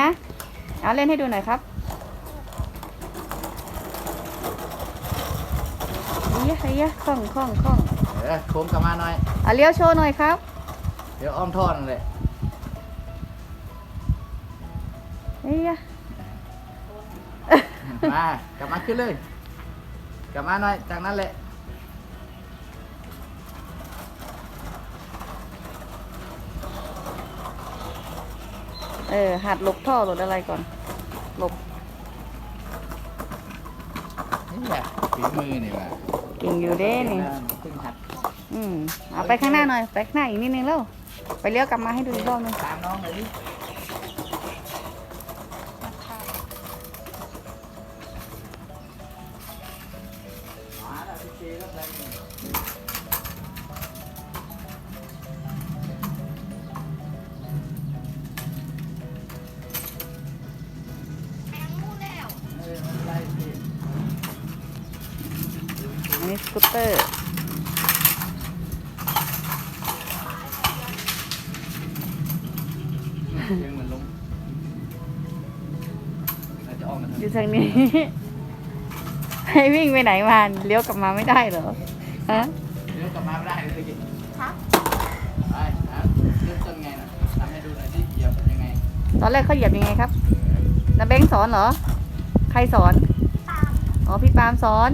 นะ เอาเล่นให้ดูหน่อยครับเฮียเฮียคล่องคล่องคล่องเดี๋ยวโค้งกลับมาหน่อย เอาเลี้ยวโชว์หน่อยครับ เดี๋ยวอ้อมท่อนั่นแหละเฮียมากลับมาขึ้นเลย กลับมาหน่อย จากนั้นแหละ เออ หัดหลบท่อหลบอะไรก่อน หลบนี่แหละฝีมือนี่แหละเก่งอยู่เด้นี่ เพิ่งหัดอืมเอาไปข้างหน้าหน่อย ไปข้างหน้าอีกนิดนึงแล้ว ไปเลี้ยวกลับมาให้ดูอีกรอบนึง ตามน้องเลยดิ นนี้สกูตเตอร์ยังเหมือนลงเราจะออกมาทางอยู่ทางนี้ ให้วิ่งไปไหนมาเลี้ยวกลับมาไม่ได้เหรอฮะเดี๋ยวกลับมาไม่ได้เลยตะกี้ครับไปอะเริ่มต้นไงน่ะทำให้ดูหน่อยที่เหยียบยังไงตอนแรกเขาเหยียบยังไงครับนาแบงค์สอนเหรอ ใครสอนตามอ๋อ พี่ปาล์มสอน